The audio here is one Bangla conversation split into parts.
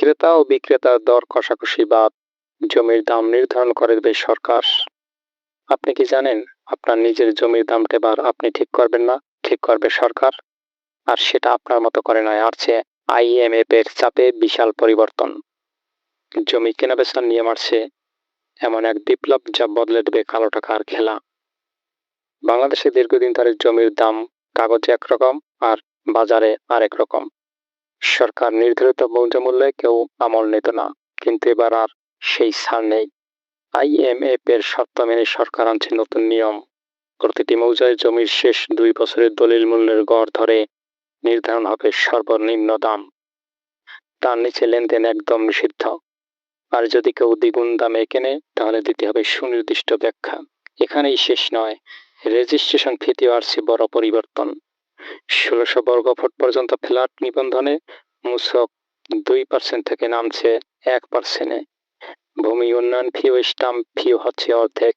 ক্রেতা ও বিক্রেতার দর কষাকষি বাদ জমির দাম নির্ধারণ করে দেবে সরকার। আপনি কি জানেন আপনার নিজের জমির দামটা এবার আপনি ঠিক করবেন না? ঠিক করবে সরকার। আর সেটা আপনার মতো করে নয় আসছে আইএমএফ এর চাপে বিশাল পরিবর্তন। জমি কেনাবেচার নিয়ম আসছে এমন এক বিপ্লব যা বদলে দেবে কালো টাকার খেলা। বাংলাদেশে দীর্ঘদিন ধরে জমির দাম কাগজে একরকম আর বাজারে আরেক রকম। সরকার নির্ধারিত মূল্যে কেউ আমল নিত না, কিন্তু এবার আর সেই ছাড় নেই। আইএমএফ এর শর্ত মেনে সরকার আনছে নতুন নিয়ম। প্রতিটি মৌজায় জমির শেষ দুই বছরের দলিল মূল্যের গড় ধরে নির্ধারণ হবে সর্বনিম্ন দাম। তার নিচে লেনদেন একদম নিষিদ্ধ। আর যদি কেউ দ্বিগুণ দামে কেনে, তাহলে দিতে হবে সুনির্দিষ্ট ব্যাখ্যা। এখানেই শেষ নয়। রেজিস্ট্রেশন ফিতেও আসছে বড় পরিবর্তন। ষোলোশো বর্গ ফুট পর্যন্ত ফ্ল্যাট নিবন্ধনে মূসক দুই পার্সেন্ট থেকে নামছে এক পার্সেন্টে ভূমি উন্নয়ন ফি ও স্টাম্প ফি হচ্ছে অর্ধেক,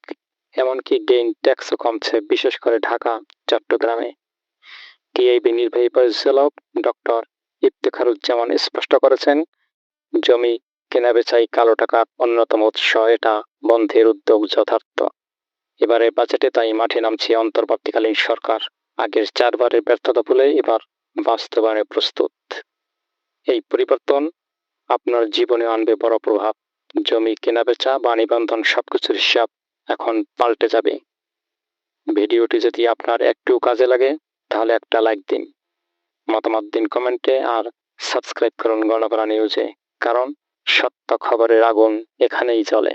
এমনকি গেইন ট্যাক্সও কমছে, বিশেষ করে ঢাকা, চট্টগ্রামে। টিআইবি নির্বাহী পরিচালক ডক্টর ইফতেখারুজ্জামান স্পষ্ট করেছেন, জমি কেনাবেচাই কালো টাকার অন্যতম উৎস, এটা বন্ধের উদ্যোগ যথার্থ। এবারে বাজেটে তাই মাঠে নামছে অন্তর্বর্তীকালীন সরকার। আগের চারবারের ব্যর্থতা ভুলে এবার বাস্তবায়নে প্রস্তুত। এই পরিবর্তন আপনার জীবনে আনবে বড় প্রভাব। জমি, কেনাবেচা বা নিবন্ধন সবকিছুর হিসাব এখন পাল্টে যাবে। ভিডিওটি যদি আপনার একটু কাজে লাগে, তাহলে একটা লাইক দিন। মতামত দিন কমেন্টে আর সাবস্ক্রাইব করুন গণকরা নিউজে, কারণ সত্য খবরের আগুন এখানেই জ্বলে